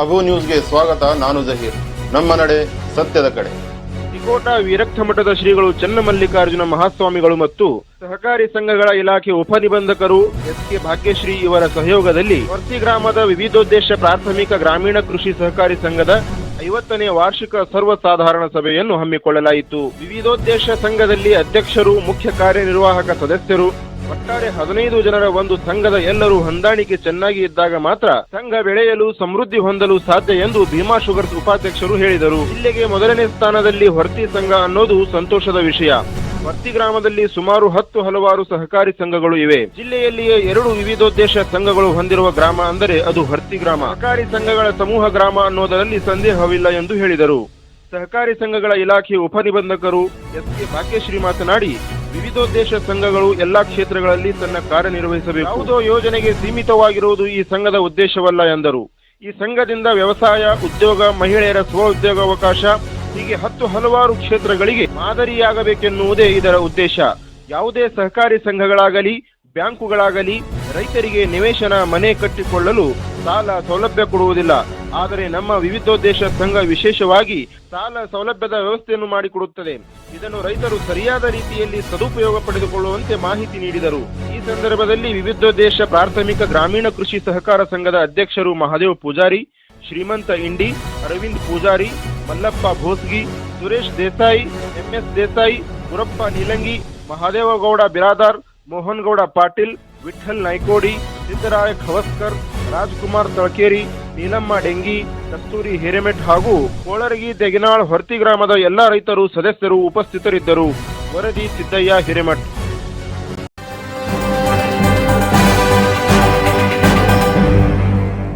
ಅಬು ನ್ಯೂಸ್ಗೆ ಸ್ವಾಗತ, ನಾನು ಜಹೀರ್. ನಮ್ಮ ನಡೆ ಸತ್ಯದ ಕಡೆ. ತಿಕೋಟ ವಿರಕ್ತ ಮಠದ ಶ್ರೀಗಳು ಚನ್ನಮಲ್ಲಿಕಾರ್ಜುನ ಮಹಾಸ್ವಾಮಿಗಳು ಮತ್ತು ಸಹಕಾರಿ ಸಂಘಗಳ ಇಲಾಖೆ ಉಪನಿಬಂಧಕರು ಎಸ್ ಕೆ ಭಾಗ್ಯಶ್ರೀ ಇವರ ಸಹಯೋಗದಲ್ಲಿ ವರ್ತಿ ಗ್ರಾಮದ ವಿವಿಧೋದ್ದೇಶ ಪ್ರಾಥಮಿಕ ಗ್ರಾಮೀಣ ಕೃಷಿ ಸಹಕಾರಿ ಸಂಘದ ಐವತ್ತನೇ ವಾರ್ಷಿಕ ಸರ್ವಸಾಧಾರಣ ಸಭೆಯನ್ನು ಹಮ್ಮಿಕೊಳ್ಳಲಾಯಿತು. ವಿವಿಧೋದ್ದೇಶ ಸಂಘದಲ್ಲಿ ಅಧ್ಯಕ್ಷರು, ಮುಖ್ಯ ಕಾರ್ಯನಿರ್ವಾಹಕ ಸದಸ್ಯರು ಒಟ್ಟಾರೆ ಹದಿನೈದು ಜನರ ಒಂದು ಸಂಘದ ಎಲ್ಲರೂ ಹೊಂದಾಣಿಕೆ ಚೆನ್ನಾಗಿ ಇದ್ದಾಗ ಮಾತ್ರ ಸಂಘ ಬೆಳೆಯಲು ಸಮೃದ್ಧಿ ಹೊಂದಲು ಸಾಧ್ಯ ಎಂದು ಭೀಮಾ ಶುಗರ್ಸ್ ಉಪಾಧ್ಯಕ್ಷರು ಹೇಳಿದರು. ಇಲ್ಲಿಗೆ ಮೊದಲನೇ ಸ್ಥಾನದಲ್ಲಿ ಹೊರ್ತಿ ಸಂಘ ಅನ್ನೋದು ಸಂತೋಷದ ವಿಷಯ. ಹೊರ್ತಿ ಗ್ರಾಮದಲ್ಲಿ ಸುಮಾರು ಹತ್ತು ಹಲವಾರು ಸಹಕಾರಿ ಸಂಘಗಳು ಇವೆ. ಜಿಲ್ಲೆಯಲ್ಲಿಯೇ ಎರಡು ವಿವಿಧೋದ್ದೇಶ ಸಂಘಗಳು ಹೊಂದಿರುವ ಗ್ರಾಮ ಅಂದರೆ ಅದು ಹೊರ್ತಿ ಗ್ರಾಮ. ಸಹಕಾರಿ ಸಂಘಗಳ ಸಮೂಹ ಗ್ರಾಮ ಅನ್ನೋದರಲ್ಲಿ ಸಂದೇಹವಿಲ್ಲ ಎಂದು ಹೇಳಿದರು. ಸಹಕಾರಿ ಸಂಘಗಳ ಇಲಾಖೆ ಉಪನಿಬಂಧಕರು ಎಸ್ ಕೆ ಭಾಗ್ಯಶ್ರೀ ಮಾತನಾಡಿ ವಿವಿಧೋದ್ದೇಶ ಸಂಘಗಳು ಎಲ್ಲಾ ಕ್ಷೇತ್ರಗಳಲ್ಲಿ ತನ್ನ ಕಾರ್ಯನಿರ್ವಹಿಸಬೇಕು. ಯಾವುದೋ ಯೋಜನೆಗೆ ಸೀಮಿತವಾಗಿರುವುದು ಈ ಸಂಘದ ಉದ್ದೇಶವಲ್ಲ ಎಂದರು. ಈ ಸಂಘದಿಂದ ವ್ಯವಸಾಯ, ಉದ್ಯೋಗ, ಮಹಿಳೆಯರ ಸ್ವ ಉದ್ಯೋಗಾವಕಾಶ, ಹೀಗೆ ಹತ್ತು ಹಲವಾರು ಕ್ಷೇತ್ರಗಳಿಗೆ ಮಾದರಿಯಾಗಬೇಕೆನ್ನುವುದೇ ಇದರ ಉದ್ದೇಶ. ಯಾವುದೇ ಸಹಕಾರಿ ಸಂಘಗಳಾಗಲಿ, ಬ್ಯಾಂಕುಗಳಾಗಲಿ ರೈತರಿಗೆ ನಿವೇಶನ ಮನೆ ಕಟ್ಟಿಕೊಳ್ಳಲು ಸಾಲ ಸೌಲಭ್ಯ ಕೊಡುವುದಿಲ್ಲ. ಆದರೆ ನಮ್ಮ ವಿವಿಧೋದ್ದೇಶ ಸಂಘ ವಿಶೇಷವಾಗಿ ಸಾಲ ಸೌಲಭ್ಯದ ವ್ಯವಸ್ಥೆಯನ್ನು ಮಾಡಿಕೊಡುತ್ತದೆ. ಇದನ್ನು ರೈತರು ಸರಿಯಾದ ರೀತಿಯಲ್ಲಿ ಸದುಪಯೋಗ ಪಡೆದುಕೊಳ್ಳುವಂತೆ ಮಾಹಿತಿ ನೀಡಿದರು. ಈ ಸಂದರ್ಭದಲ್ಲಿ ವಿವಿಧೋದ್ದೇಶ ಪ್ರಾಥಮಿಕ ಗ್ರಾಮೀಣ ಕೃಷಿ ಸಹಕಾರ ಸಂಘದ ಅಧ್ಯಕ್ಷರು ಮಹಾದೇವ್ ಪೂಜಾರಿ, ಶ್ರೀಮಂತ ಇಂಡಿ, ಅರವಿಂದ್ ಪೂಜಾರಿ, ಮಲ್ಲಪ್ಪ ಭೋಸ್ಗಿ, ಸುರೇಶ್ ದೇಸಾಯಿ, ಎಂಎಸ್ ದೇಸಾಯಿ, ಗುರಪ್ಪ ನೀಲಂಗಿ, ಮಹಾದೇವಗೌಡ ಬಿರಾದಾರ್ ಮೋಹನ್ ಗೌಡ ಪಾಟೀಲ್ ವಿಠಲ್ ನಾಯ್ಕೋಡಿ, ಸಿದ್ದರಾಯ ಖವಸ್ಕರ್, ರಾಜ್ಕುಮಾರ್ ತಳಕೇರಿ, ನೀಲಮ್ಮ ಡೆಂಗಿ, ಕಸ್ತೂರಿ ಹಿರೇಮೆಠ್ ಹಾಗೂ ಕೋಳರಗಿ ತೆಗಿನಾಳ್ ಹೊರ್ತಿ ಗ್ರಾಮದ ಎಲ್ಲಾ ರೈತರು, ಸದಸ್ಯರು ಉಪಸ್ಥಿತರಿದ್ದರು. ವರದಿ ಸಿದ್ದಯ್ಯ ಹಿರೇಮಠ್.